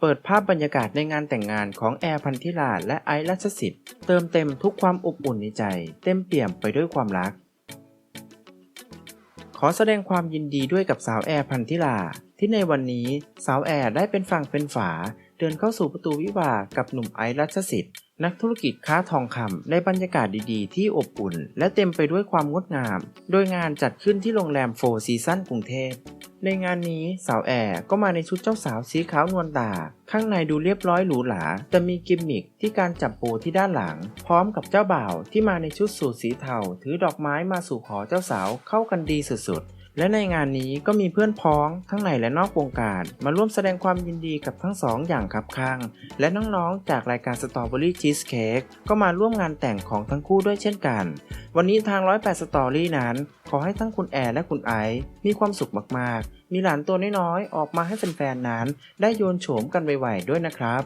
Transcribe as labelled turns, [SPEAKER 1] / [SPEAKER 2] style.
[SPEAKER 1] เปิดภาพบรรยากาศในงานแต่งงานของแอร์พันธิลาและไอซ์รัชสิทธิ์เติมเต็มทุกความอบอุ่นในใจ เต็มเปี่ยมไปด้วยความรัก ขอแสดงความยินดีด้วยกับสาวแอร์พันธิลา ที่ในวันนี้สาวแอร์ได้เป็นฝั่งเป็นฝา เดินเข้าสู่ประตูวิวากับหนุ่มไอซ์รัชสิทธิ์นักธุรกิจค้าทองคำในบรรยากาศดีๆ ที่อบอุ่น และเต็มไปด้วยความงดงาม โดยงานจัดขึ้นที่โรงแรมโฟร์ซีซันกรุงเทพ ในงานนี้สาวแอร์ก็มาในชุดเจ้าสาวสีขาวนวลตา ข้างในดูเรียบร้อยหรูหรา แต่มีกิมมิคที่การจับปูที่ด้านหลัง พร้อมกับเจ้าบ่าวที่มาในชุดสูทสีเทาถือดอกไม้มาสู่ขอเจ้าสาวเข้ากันดีสุดๆ และในงานนี้ก็มีเพื่อนพ้องทั้งในและนอกวงการมาร่วมแสดงความยินดีกับทั้งสองอย่างคับข้างและน้องๆ จากรายการ Strawberry Cheesecake ก็มาร่วมงานแต่งของทั้งคู่ด้วยเช่นกัน วันนี้ทาง 108 Story นั้น ขอให้ทั้งคุณแอร์และคุณไอซ์มีความสุขมากๆ มีหลานตัวน้อยๆ ออกมาให้แฟนๆนั้น ได้โยนโฉมกันไวๆด้วยนะครับ